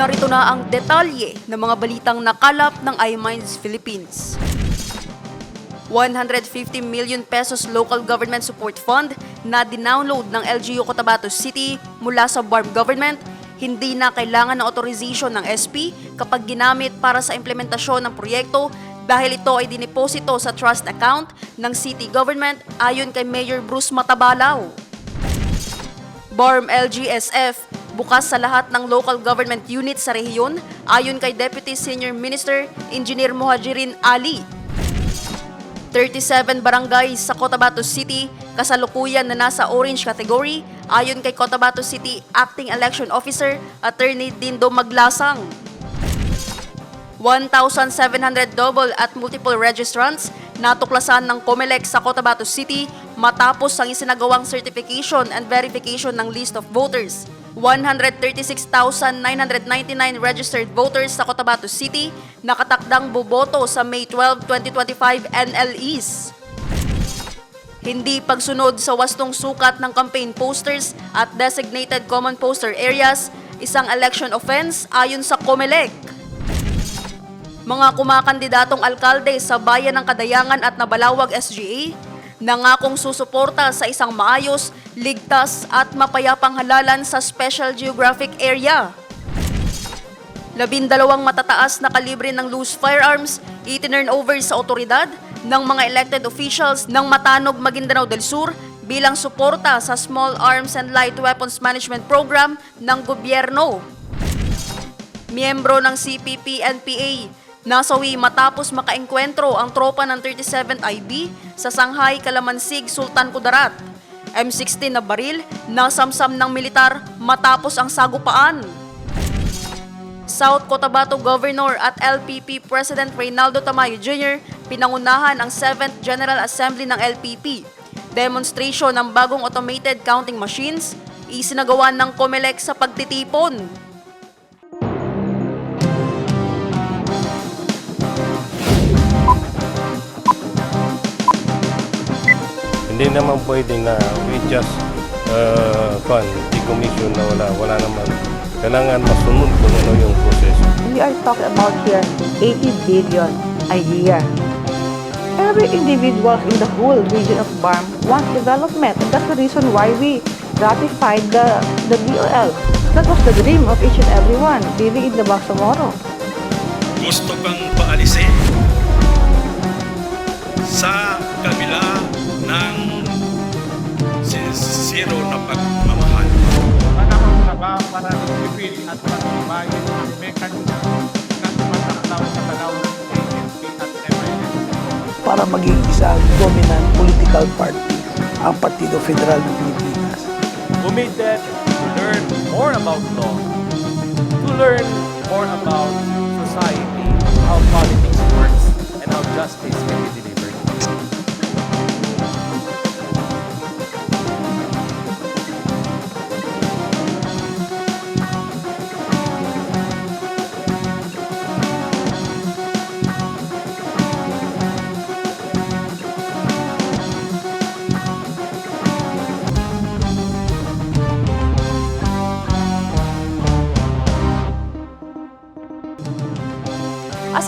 Narito na ang detalye ng mga balitang nakalap ng iMinds Philippines. 150 million pesos local government support fund na dinownload ng LGU Cotabato City mula sa BARM government hindi na kailangan ng authorization ng SP kapag ginamit para sa implementasyon ng proyekto dahil ito ay diniposito sa trust account ng city government ayon kay Mayor Bruce Matabalaw. BARM LGSF bukas sa lahat ng local government units sa rehiyon ayon kay Deputy Senior Minister Engineer Muhajirin Ali. 37 barangays sa Cotabato City kasalukuyan na nasa orange category ayon kay Cotabato City Acting Election Officer Attorney Dindo Maglasang. 1,700 double at multiple registrants natuklasan ng COMELEC sa Cotabato City matapos ang isinagawang certification and verification ng list of voters. 136,999 registered voters sa Cotabato City nakatakdang boboto sa May 12, 2025 NLEs. Hindi pagsunod sa wastong sukat ng campaign posters at designated common poster areas, isang election offense ayon sa COMELEC. Mga kumakandidatong alkalde sa bayan ng Kadayangan at Nabalawag SGA, nangakong susuporta sa isang maayos, ligtas at mapayapang halalan sa Special Geographic Area. Labindalawang matataas na kalibre ng loose firearms itinurn over sa otoridad ng mga elected officials ng Matanog, Maguindanao del Sur bilang suporta sa Small Arms and Light Weapons Management Program ng gobyerno. Miyembro ng CPP-NPA nasawi matapos makaengkwentro ang tropa ng 37th IB sa Shanghai, Kalamansig, Sultan Kudarat. M16 na baril nasamsam ng militar matapos ang sagupaan. South Cotabato Governor at LPP President Reynaldo Tamayo Jr. pinangunahan ang 7th General Assembly ng LPP. Demonstration ng bagong automated counting machines, isinagawa ng COMELEC sa pagtitipon. Hindi naman pwede na we just uh, fund, decommission na wala. Wala naman. Kailangan masunod kung ano yung proseso. We are talking about here 80 billion a year. Every individual in the whole region of BARM wants development. And that's the reason why we ratified the, the DOL. That was the dream of each and everyone living in the Bangsamoro. gusto kang paalisin sa kabila ng zero na pagmamahal. panahon na ba para i-build at pag-ibayin ang mechanism na tumatakdaw sa galaw ng ANP at MIS? para maging isang dominant political party ang Partido Federal ng Pilipinas. committed to learn more about law, to learn more about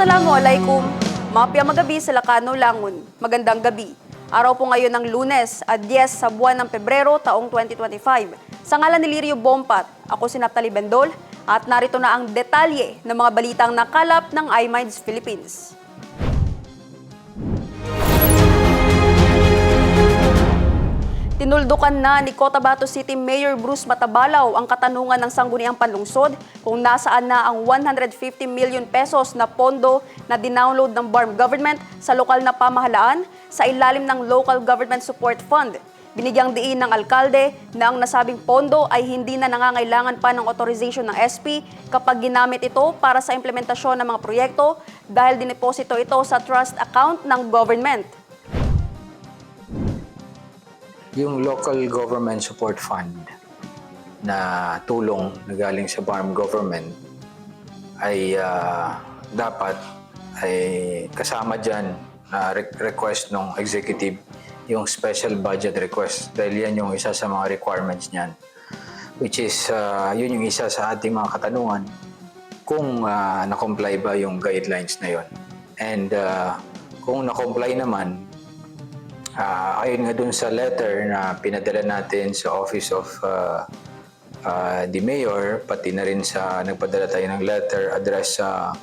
Assalamualaikum. Mapya magabi sa Lakano Langon. Magandang gabi. Araw po ngayon ng lunes at 10 sa buwan ng Pebrero taong 2025. Sa ngalan ni Lirio Bompat, ako si Naptali Bendol at narito na ang detalye ng mga balitang nakalap ng iMinds Philippines. Tinuldukan na ni Cotabato City Mayor Bruce Matabalaw ang katanungan ng Sangguniang Panlungsod kung nasaan na ang 150 million pesos na pondo na dinownload ng BARM government sa lokal na pamahalaan sa ilalim ng Local Government Support Fund. Binigyang diin ng alkalde na ang nasabing pondo ay hindi na nangangailangan pa ng authorization ng SP kapag ginamit ito para sa implementasyon ng mga proyekto dahil dineposito ito sa trust account ng government. Yung local government support fund na tulong na galing sa farm government ay ah, dapat ay kasama dyan na re- request ng executive yung special budget request dahil yan yung isa sa mga requirements niyan which is ah, yun yung isa sa ating mga katanungan kung ah, na-comply ba yung guidelines na yon. And ah, kung na-comply naman, Ah, ayon nga dun sa letter na pinadala natin sa Office of uh, uh, the Mayor, pati na rin sa nagpadala tayo ng letter address sa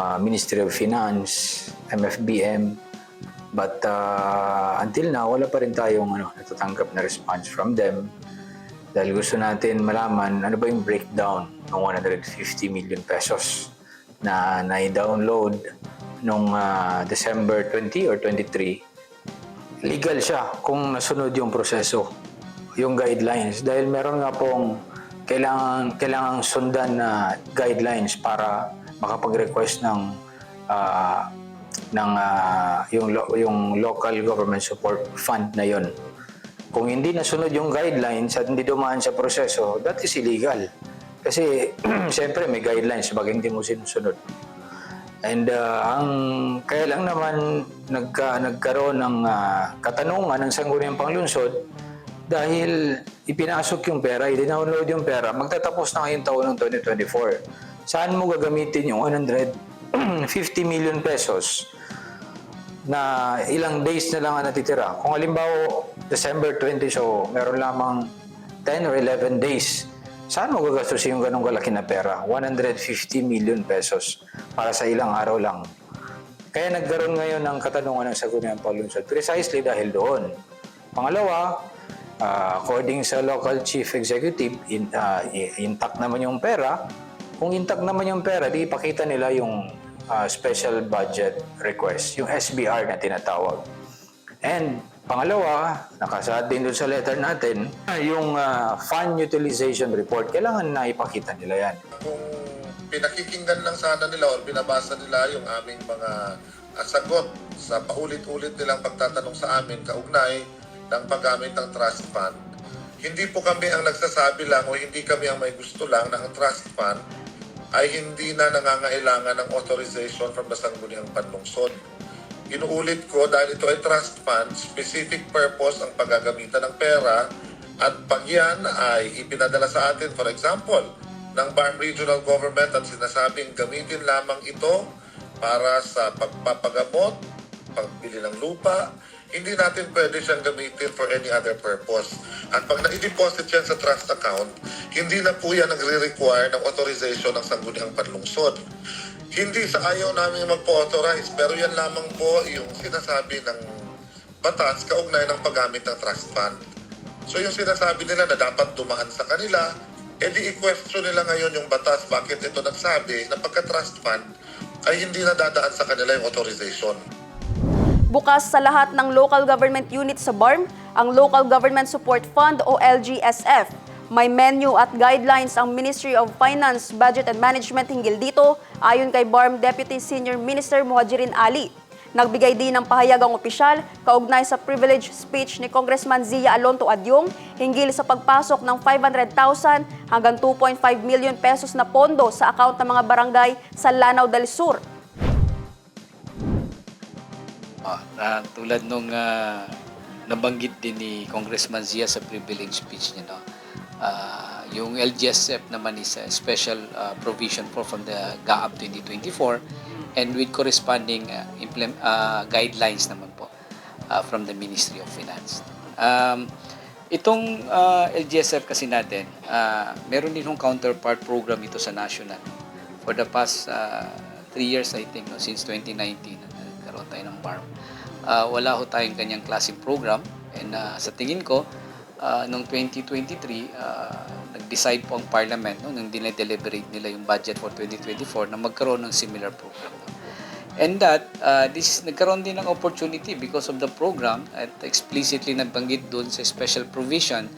uh, Ministry of Finance, MFBM. But uh, until now, wala pa rin tayong ano, natatanggap na response from them. Dahil gusto natin malaman ano ba yung breakdown ng 150 million pesos na na-download nung uh, December 20 or 23 legal siya kung nasunod yung proseso, yung guidelines. Dahil meron nga pong kailangan, kailangan sundan na guidelines para makapag-request ng ah, ng ah, yung, lo- yung local government support fund na yon. Kung hindi nasunod yung guidelines at hindi dumaan sa proseso, that is illegal. Kasi siyempre may guidelines pag hindi mo sinusunod. And uh, ang kaya lang naman nagka, nagkaroon ng ah, katanungan ng Sangguniang Panglungsod dahil ipinasok yung pera, i-download yung pera, magtatapos na ngayong taon ng 2024. Saan mo gagamitin yung 150 million pesos na ilang days na lang ang natitira? Kung halimbawa December 20, so meron lamang 10 or 11 days Saan mo gagastusin yung ganong kalaki na pera? 150 million pesos para sa ilang araw lang. Kaya nagkaroon ngayon ng katanungan ng Sangguniang Panglungsod precisely dahil doon. Pangalawa, ah, according sa local chief executive, in, i- intact naman yung pera. Kung intact naman yung pera, di ipakita nila yung ah, special budget request, yung SBR na tinatawag. And pangalawa, nakasaad din doon sa letter natin, yung ah, fund utilization report, kailangan na ipakita nila yan. kung pinakikinggan lang sana nila o binabasa nila yung aming mga ah, sagot sa paulit-ulit nilang pagtatanong sa amin kaugnay ng paggamit ng trust fund. Hindi po kami ang nagsasabi lang o hindi kami ang may gusto lang na ang trust fund ay hindi na nangangailangan ng authorization from the Sangguniang Panlungsod. Inuulit ko dahil ito ay trust fund, specific purpose ang paggagamitan ng pera at pag yan ay ipinadala sa atin, for example, ng BARM Regional Government at sinasabing gamitin lamang ito para sa pagpapagamot, pagbili ng lupa, hindi natin pwede siyang gamitin for any other purpose. At pag na-deposit yan sa trust account, hindi na po yan nagre-require ng authorization ng Sangguniang Panlungsod. Hindi sa ayaw namin magpo-authorize, pero yan lamang po yung sinasabi ng batas kaugnay ng paggamit ng trust fund. So yung sinasabi nila na dapat dumaan sa kanila, edi i-question nila ngayon yung batas bakit ito nagsabi na pagka-trust fund ay hindi na dadaan sa kanila yung authorization. Bukas sa lahat ng local government unit sa BARM, ang Local Government Support Fund o LGSF. May menu at guidelines ang Ministry of Finance, Budget and Management hinggil dito ayon kay BARM Deputy Senior Minister Muhajirin Ali. Nagbigay din ng pahayag ang opisyal kaugnay sa privilege speech ni Congressman Zia Alonto Adyong hinggil sa pagpasok ng 500,000 hanggang 2.5 million pesos na pondo sa account ng mga barangay sa Lanao del Sur. Ah, na tulad nung ah, nabanggit din ni Congressman Zia sa privilege speech niya, no? Ah, yung LGSF naman is a special ah, provision for from the GAAP 2024 and with corresponding ah, implem- ah, guidelines naman po ah, from the Ministry of Finance. Um, itong ah, LGSF kasi natin, ah, meron din yung counterpart program ito sa national. For the past ah, three years, I think, no, since 2019, nagkaroon tayo ng BARM. Ah, wala ho tayong kanyang klaseng program and ah, sa tingin ko, ah, noong 2023, ah, nag-decide po ang parliament no, nung dinedeliberate nila yung budget for 2024 na magkaroon ng similar program. No. And that, uh, this nagkaroon din ng opportunity because of the program at explicitly nabanggit doon sa special provision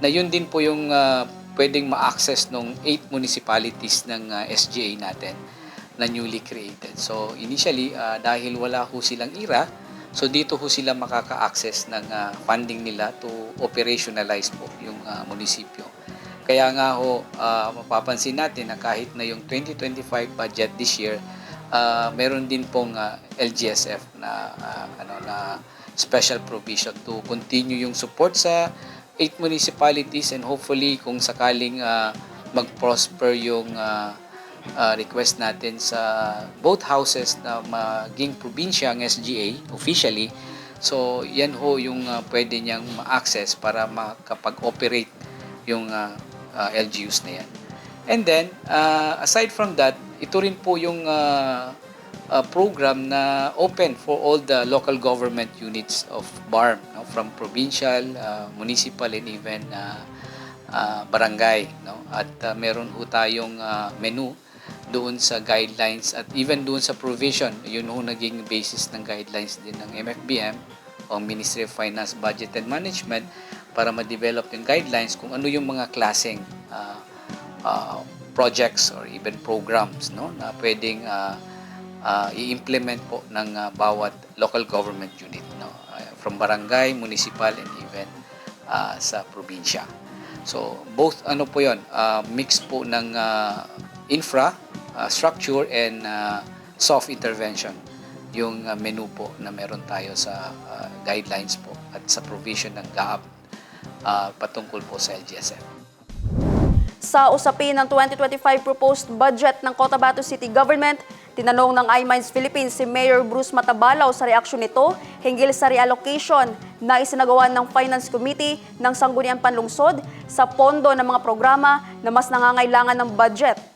na yun din po yung uh, pwedeng ma-access ng 8 municipalities ng uh, SGA natin na newly created. So initially, uh, dahil wala ho silang IRA, so dito ho sila makaka-access ng uh, funding nila to operationalize po yung uh, munisipyo. Kaya nga ho, uh, mapapansin natin na kahit na yung 2025 budget this year, uh, meron din pong uh, LGSF na uh, ano na special provision to continue yung support sa eight municipalities and hopefully kung sakaling uh, mag-prosper yung uh, uh, request natin sa both houses na maging probinsya ang SGA officially. So, yan ho yung uh, pwede niyang ma-access para makapag-operate yung uh, uh, LGUs na yan. And then, uh, aside from that, ito rin po yung uh, uh, program na open for all the local government units of BARM, no? from provincial, uh, municipal, and even uh, uh, barangay. No? At uh, meron ho tayong uh, menu doon sa guidelines at even doon sa provision. Yun ho naging basis ng guidelines din ng MFBM o Ministry of Finance, Budget and Management para ma-develop yung guidelines kung ano yung mga klaseng uh, uh, projects or even programs no na pwedeng uh, uh, i-implement po ng uh, bawat local government unit no uh, from barangay, municipal and even uh, sa probinsya. So both ano po 'yon, uh, mix po ng uh, infra, uh, structure and uh, soft intervention yung uh, menu po na meron tayo sa uh, guidelines po at sa provision ng GAAP uh, patungkol po sa LGSF. Sa usapin ng 2025 proposed budget ng Cotabato City Government, tinanong ng iMinds Philippines si Mayor Bruce Matabalaw sa reaksyon nito hinggil sa reallocation na isinagawa ng Finance Committee ng Sangguniang Panlungsod sa pondo ng mga programa na mas nangangailangan ng budget.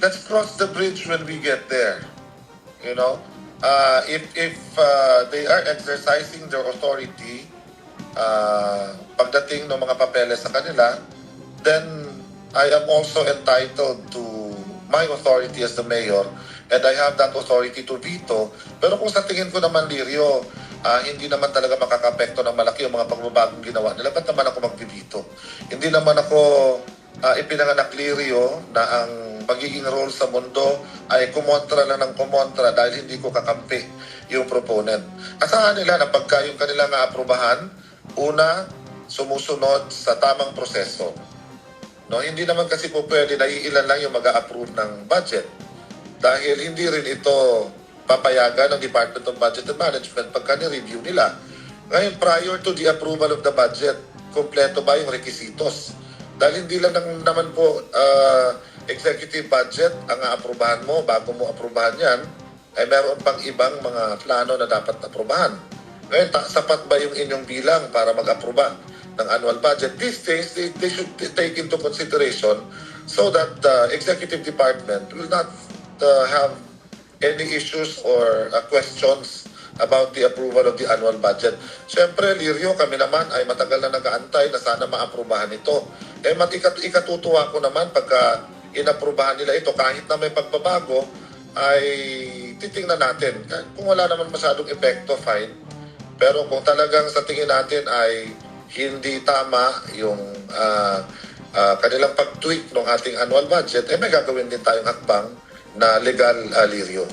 Let's cross the bridge when we get there. You know, uh, if if uh, they are exercising their authority, uh, pagdating ng mga papeles sa kanila, then I am also entitled to my authority as the mayor and I have that authority to veto. Pero kung sa tingin ko naman, Lirio, ah, hindi naman talaga makakapekto ng malaki yung mga pagbabagong ginawa nila, ba't naman ako mag-veto? Hindi naman ako ah, ipinanganak Lirio na ang magiging role sa mundo ay kumontra lang ng kumontra dahil hindi ko kakampi yung proponent. Asahan nila na pagka yung kanilang aaprubahan, una, sumusunod sa tamang proseso. No, hindi naman kasi po pwede na iilan lang yung mag-approve ng budget. Dahil hindi rin ito papayagan ng Department of Budget and Management pagka ni-review nila. Ngayon, prior to the approval of the budget, kompleto ba yung requisitos? Dahil hindi lang naman po ah, executive budget ang aaprubahan mo bago mo aprubahan yan, ay meron pang ibang mga plano na dapat aprubahan. Ngayon, sapat ba yung inyong bilang para mag-aproba ng annual budget? These things, they, they should take into consideration so that the executive department will not uh, have any issues or uh, questions about the approval of the annual budget. Siyempre, Lirio, kami naman ay matagal na nag-aantay na sana maaprubahan ito. Eh, matikat ikatutuwa ko naman pagka inaprubahan nila ito, kahit na may pagbabago, ay titingnan natin. Kung wala naman masyadong epekto, fine. Pero kung talagang sa tingin natin ay hindi tama yung ah, ah, kanilang pag-tweak ng ating annual budget, eh may gagawin din tayong hakbang na legal ah, lirio.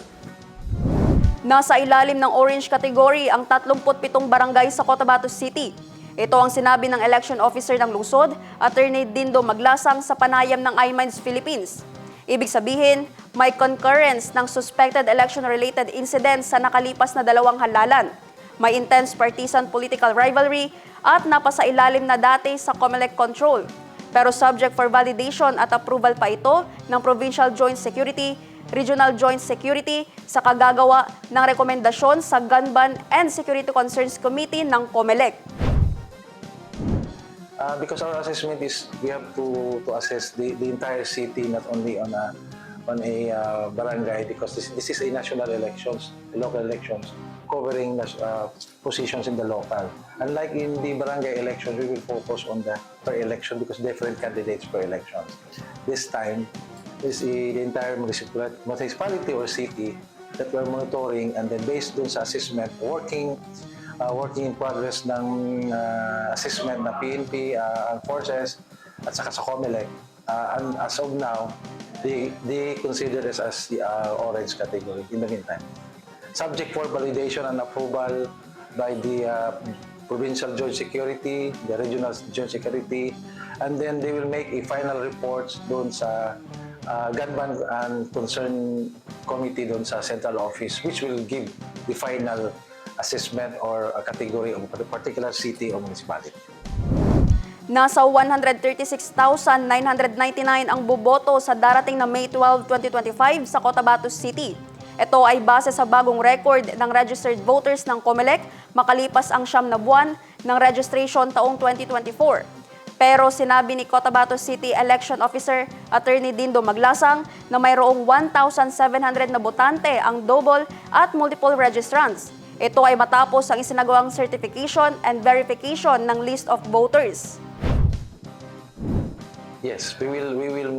Nasa ilalim ng orange category ang 37 barangay sa Cotabato City. Ito ang sinabi ng election officer ng lungsod, Attorney Dindo Maglasang sa panayam ng iMinds Philippines. Ibig sabihin, may concurrence ng suspected election-related incidents sa nakalipas na dalawang halalan. May intense partisan political rivalry at napasailalim na dati sa COMELEC control. Pero subject for validation at approval pa ito ng Provincial Joint Security, Regional Joint Security sa kagagawa ng rekomendasyon sa Gun Ban and Security Concerns Committee ng COMELEC. Uh, because our assessment is we have to to assess the, the entire city, not only on a on a uh, barangay, because this, this is a national elections, local elections, covering uh, positions in the local. Unlike in the barangay elections, we will focus on the per election because different candidates per elections. This time, is the entire municipal- municipality or city that we're monitoring and then based dun sa assessment, working uh, working in progress ng uh, assessment ng PNP, uh, Armed Forces, at saka sa COMELEC. Uh, and as of now, they, they consider this as the uh, orange category in the meantime. Subject for validation and approval by the uh, Provincial Joint Security, the Regional Joint Security, and then they will make a final report doon sa uh, Gun Ban and Concern Committee doon sa Central Office, which will give the final assessment or a category of a particular city or municipality. Nasa 136,999 ang boboto sa darating na May 12, 2025 sa Cotabato City. Ito ay base sa bagong record ng registered voters ng COMELEC makalipas ang siyam na buwan ng registration taong 2024. Pero sinabi ni Cotabato City Election Officer Attorney Dindo Maglasang na mayroong 1,700 na botante ang double at multiple registrants. Ito ay matapos ang isinagawang certification and verification ng list of voters. Yes, we will we will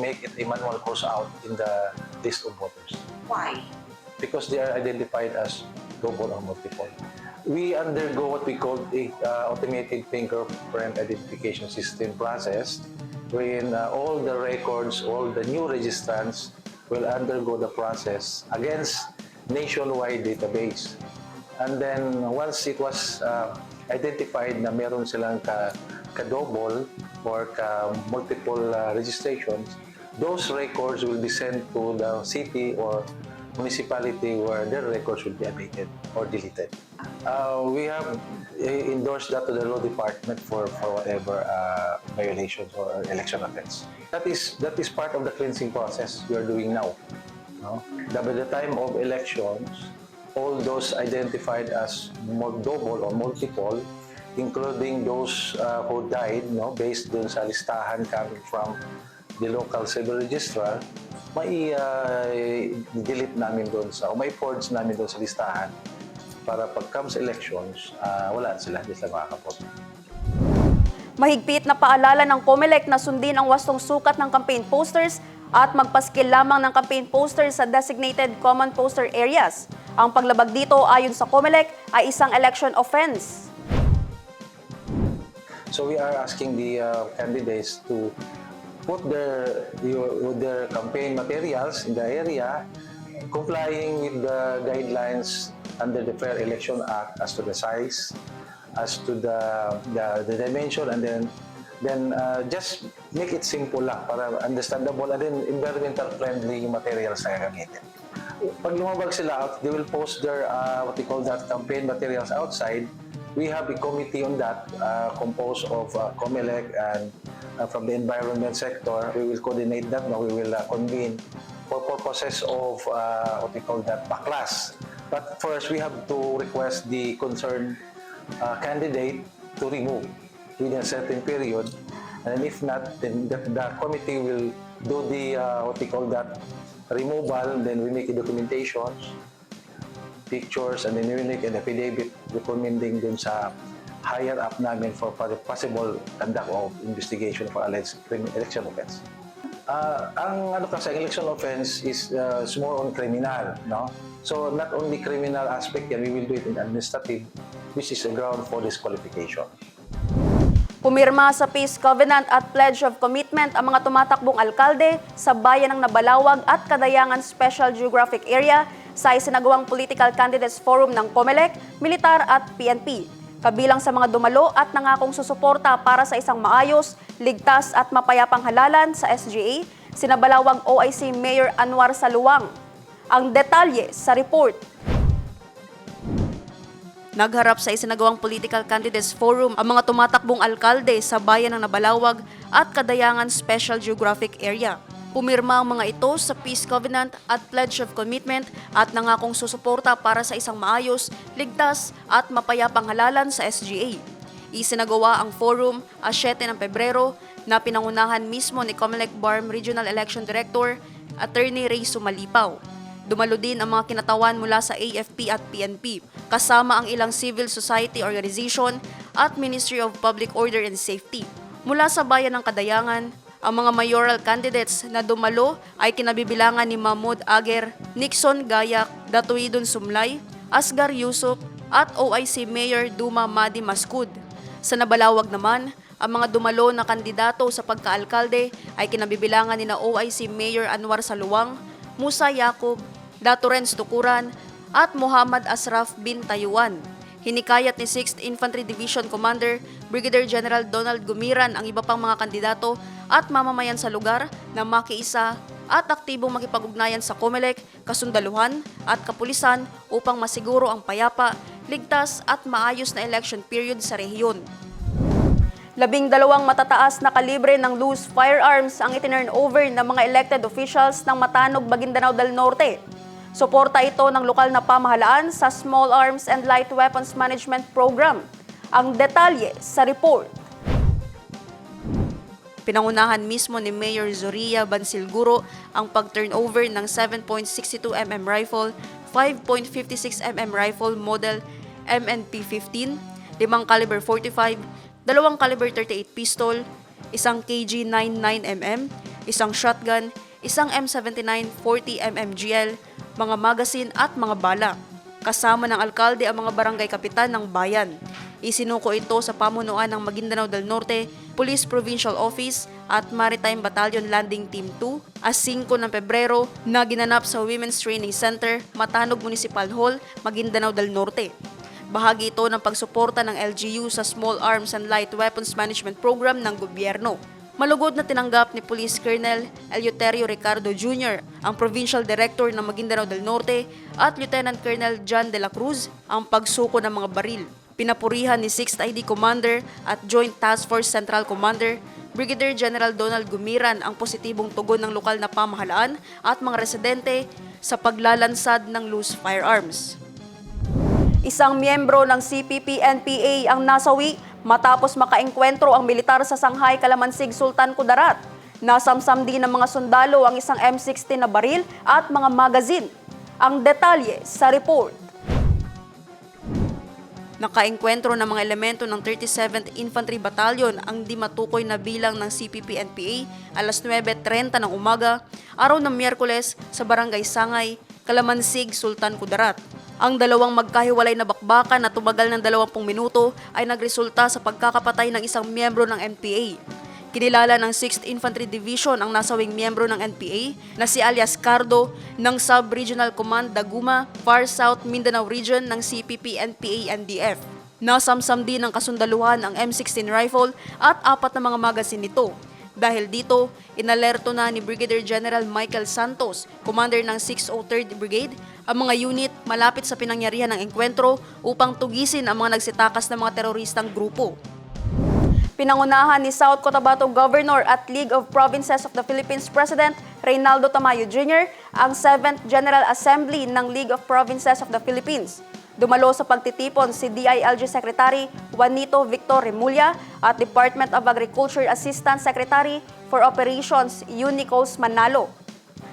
make it a manual cross out in the list of voters. Why? because they are identified as double or multiple. We undergo what we call a uh, automated fingerprint identification system process, wherein uh, all the records, all the new registrants will undergo the process against nationwide database. And then once it was uh, identified na meron silang ka, ka-double or ka-multiple uh, registrations, those records will be sent to the city or municipality where their records will be updated or deleted. Uh, we have uh, endorsed that to the law department for, for whatever uh, violations or election offense. That is that is part of the cleansing process we are doing now. No? That by the time of elections, all those identified as double or multiple, including those uh, who died, no, based dun sa listahan coming from the local civil registrar, mai uh, namin doon sa, o may forge namin doon sa listahan para pag comes elections, uh, wala sila, hindi sila makakapot. Mahigpit na paalala ng COMELEC na sundin ang wastong sukat ng campaign posters at magpaskil lamang ng campaign posters sa designated common poster areas. Ang paglabag dito ayon sa COMELEC ay isang election offense. So we are asking the uh, candidates to put their your, their campaign materials in the area, complying with the guidelines under the Fair Election Act as to the size, as to the the, the dimension, and then then uh, just make it simple lang para understandable and then environmental friendly materials na gagamitin. Pag lumabag sila out, they will post their uh, what we call that campaign materials outside. We have a committee on that uh, composed of uh, COMELEC and uh, from the environment sector. We will coordinate that. No, we will uh, convene for purposes of uh, what we call that backlash. But first, we have to request the concerned uh, candidate to remove within a certain period. And if not, then the, the committee will do the uh, what we call that removal. Then we make a documentation, pictures, and then we make an affidavit recommending dun sa higher up namin for possible conduct of investigation for alleged election offense. Uh, ang ano kasi, election offense is uh, more on criminal, no? So not only criminal aspect yan, we will do it in administrative, which is a ground for disqualification. Pumirma sa Peace Covenant at Pledge of Commitment ang mga tumatakbong alkalde sa bayan ng Nabalawag at Kadayangan Special Geographic Area sa isinagawang Political Candidates Forum ng COMELEC, Militar at PNP. Kabilang sa mga dumalo at nangakong susuporta para sa isang maayos, ligtas at mapayapang halalan sa SGA, sinabalawang OIC Mayor Anwar Saluwang. Ang detalye sa report Nagharap sa isinagawang Political Candidates Forum ang mga tumatakbong alkalde sa bayan ng Nabalawag at Kadayangan Special Geographic Area. Pumirma ang mga ito sa Peace Covenant at Pledge of Commitment at nangakong susuporta para sa isang maayos, ligtas at mapayapang halalan sa SGA. Isinagawa ang forum a 7 ng Pebrero na pinangunahan mismo ni Comelec Barm Regional Election Director, Attorney Ray Sumalipaw. Dumalo din ang mga kinatawan mula sa AFP at PNP, kasama ang ilang civil society organization at Ministry of Public Order and Safety. Mula sa bayan ng Kadayangan, ang mga mayoral candidates na dumalo ay kinabibilangan ni Mahmoud Ager, Nixon Gayak, Datuidon Sumlay, Asgar Yusuf at OIC Mayor Duma Madi Maskud. Sa Nabalawag naman, ang mga dumalo na kandidato sa pagkaalkalde ay kinabibilangan ni na OIC Mayor Anwar Saluwang, Musa Yacob, Dato Renz Tukuran, at Muhammad Asraf bin Tayuan. Hinikayat ni 6th Infantry Division Commander Brigadier General Donald Gumiran ang iba pang mga kandidato at mamamayan sa lugar na makiisa at aktibong makipag-ugnayan sa COMELEC, kasundaluhan at kapulisan upang masiguro ang payapa, ligtas at maayos na election period sa rehiyon. Labing dalawang matataas na kalibre ng loose firearms ang itinurn over ng mga elected officials ng Matanog, Maguindanao del Norte. Suporta ito ng lokal na pamahalaan sa Small Arms and Light Weapons Management Program. Ang detalye sa report. Pinangunahan mismo ni Mayor Zoria Bansilguro ang pag-turnover ng 7.62mm rifle, 5.56mm rifle model MNP-15, 5 caliber 45, dalawang caliber 38 pistol, isang KG 99mm, isang shotgun, isang M79 40mm GL, mga magasin at mga bala. Kasama ng alkalde ang mga barangay kapitan ng bayan. Isinuko ito sa pamunuan ng Maguindanao del Norte, Police Provincial Office at Maritime Battalion Landing Team 2 as 5 ng Pebrero na ginanap sa Women's Training Center, Matanog Municipal Hall, Maguindanao del Norte. Bahagi ito ng pagsuporta ng LGU sa Small Arms and Light Weapons Management Program ng gobyerno. Malugod na tinanggap ni Police Colonel Eleuterio Ricardo Jr., ang Provincial Director ng Maguindanao del Norte, at Lieutenant Colonel John de la Cruz ang pagsuko ng mga baril. Pinapurihan ni 6th ID Commander at Joint Task Force Central Commander Brigadier General Donald Gumiran ang positibong tugon ng lokal na pamahalaan at mga residente sa paglalansad ng loose firearms. Isang miyembro ng CPP-NPA ang nasawi matapos makaengkwentro ang militar sa Shanghai Kalamansig Sultan Kudarat. Nasamsam din ng mga sundalo ang isang M16 na baril at mga magazine. Ang detalye sa report. Nakaengkwentro ng mga elemento ng 37th Infantry Battalion ang di matukoy na bilang ng CPP-NPA alas 9.30 ng umaga, araw ng Miyerkules sa Barangay Sangay, Kalamansig, Sultan Kudarat. Ang dalawang magkahiwalay na bakbakan na tumagal ng 20 minuto ay nagresulta sa pagkakapatay ng isang miyembro ng NPA. Kinilala ng 6th Infantry Division ang nasawing miyembro ng NPA na si alias Cardo ng Sub-Regional Command Daguma, Far South Mindanao Region ng CPP-NPA-NDF. Nasamsam din ng kasundaluhan ang M16 rifle at apat na mga magasin nito. Dahil dito, inalerto na ni Brigadier General Michael Santos, commander ng 603rd Brigade, ang mga unit malapit sa pinangyarihan ng engkwentro upang tugisin ang mga nagsitakas ng mga teroristang grupo. Pinangunahan ni South Cotabato Governor at League of Provinces of the Philippines President Reynaldo Tamayo Jr. ang 7th General Assembly ng League of Provinces of the Philippines. Dumalo sa pagtitipon si DILG Secretary Juanito Victor Remulla at Department of Agriculture Assistant Secretary for Operations Unicos Manalo.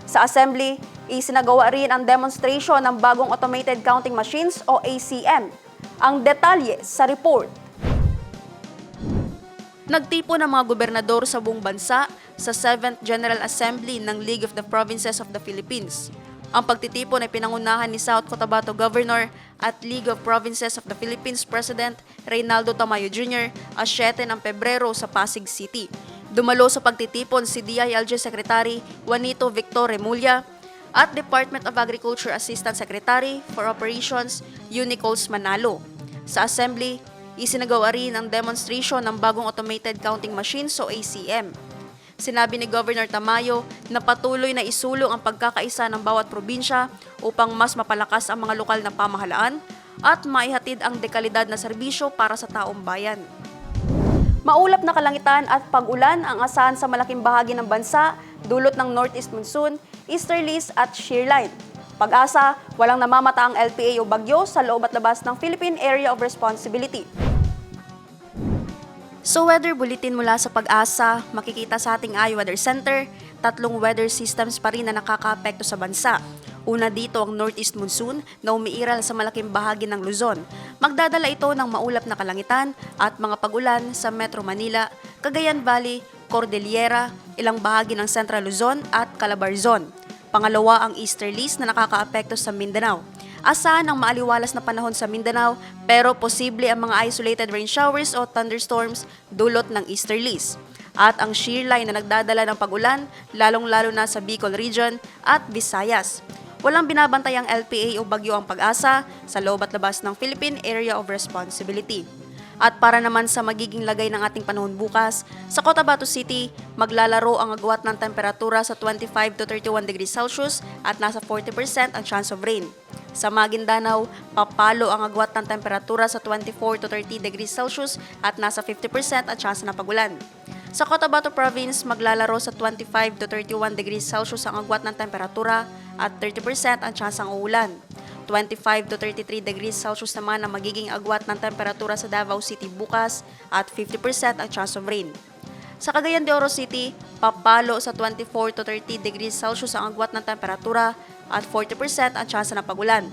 Sa assembly, isinagawa rin ang demonstration ng bagong automated counting machines o ACM. Ang detalye sa report. Nagtipo ng mga gobernador sa buong bansa sa 7th General Assembly ng League of the Provinces of the Philippines. Ang pagtitipon ay pinangunahan ni South Cotabato Governor at League of Provinces of the Philippines President Reynaldo Tamayo Jr. as 7 ng Pebrero sa Pasig City. Dumalo sa pagtitipon si DILG Secretary Juanito Victor Remulla at Department of Agriculture Assistant Secretary for Operations Unicols Manalo. Sa assembly, isinagawa rin ang demonstration ng bagong automated counting machines o ACM. Sinabi ni Governor Tamayo na patuloy na isulong ang pagkakaisa ng bawat probinsya upang mas mapalakas ang mga lokal na pamahalaan at maihatid ang dekalidad na serbisyo para sa taong bayan. Maulap na kalangitan at pag-ulan ang asahan sa malaking bahagi ng bansa, dulot ng northeast monsoon, easterlies at shearline. Pag-asa, walang namamata ang LPA o bagyo sa loob at labas ng Philippine Area of Responsibility. So weather bulletin mula sa pag-asa, makikita sa ating iWeather Center, tatlong weather systems pa rin na nakakaapekto sa bansa. Una dito ang northeast monsoon na umiiral sa malaking bahagi ng Luzon. Magdadala ito ng maulap na kalangitan at mga pagulan sa Metro Manila, Cagayan Valley, Cordillera, ilang bahagi ng Central Luzon at Calabarzon. Pangalawa ang easterlies na nakakaapekto sa Mindanao. Asahan ang maaliwalas na panahon sa Mindanao pero posible ang mga isolated rain showers o thunderstorms dulot ng easterlies. At ang shear line na nagdadala ng pagulan, lalong-lalo na sa Bicol Region at Visayas. Walang binabantay ang LPA o bagyo ang pag-asa sa loob at labas ng Philippine Area of Responsibility. At para naman sa magiging lagay ng ating panahon bukas, sa Cotabato City, maglalaro ang agwat ng temperatura sa 25 to 31 degrees Celsius at nasa 40% ang chance of rain. Sa Maguindanao, papalo ang agwat ng temperatura sa 24 to 30 degrees Celsius at nasa 50% ang chance ng pagulan. Sa Cotabato Province, maglalaro sa 25 to 31 degrees Celsius ang agwat ng temperatura at 30% ang chance ng uulan. 25 to 33 degrees Celsius naman ang magiging agwat ng temperatura sa Davao City bukas at 50% ang chance of rain. Sa Cagayan de Oro City, papalo sa 24 to 30 degrees Celsius ang agwat ng temperatura at 40% ang chance ng pagulan.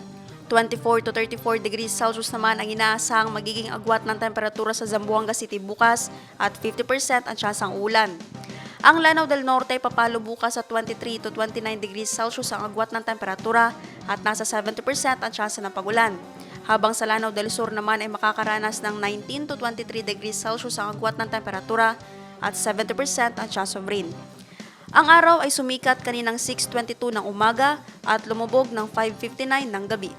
24 to 34 degrees Celsius naman ang inaasahang magiging agwat ng temperatura sa Zamboanga City bukas at 50% ang chance ng ulan. Ang Lanao del Norte papalo bukas sa 23 to 29 degrees Celsius ang agwat ng temperatura at nasa 70% ang chance ng pagulan. Habang sa Lanao del Sur naman ay makakaranas ng 19 to 23 degrees Celsius ang agwat ng temperatura at 70% ang chance of rain. Ang araw ay sumikat kaninang 6.22 ng umaga at lumubog ng 5.59 ng gabi.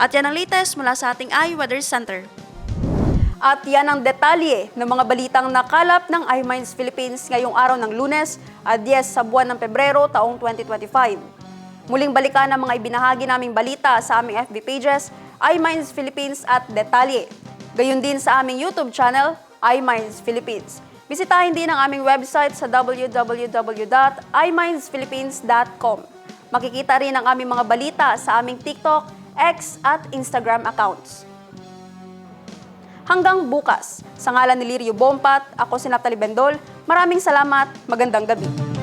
At yan ang latest mula sa ating iWeather Center. At yan ang detalye ng mga balitang nakalap ng iMinds Philippines ngayong araw ng lunes at 10 sa buwan ng Pebrero taong 2025. Muling balikan ang mga ibinahagi naming balita sa aming FB pages, iMinds Philippines at Detalye. Gayun din sa aming YouTube channel, iMinds Philippines. Bisitahin din ang aming website sa www.imindsphilippines.com. Makikita rin ang aming mga balita sa aming TikTok, X at Instagram accounts. Hanggang bukas, sa ngalan ni Lirio Bompat, ako si Naptali Bendol, maraming salamat, magandang gabi.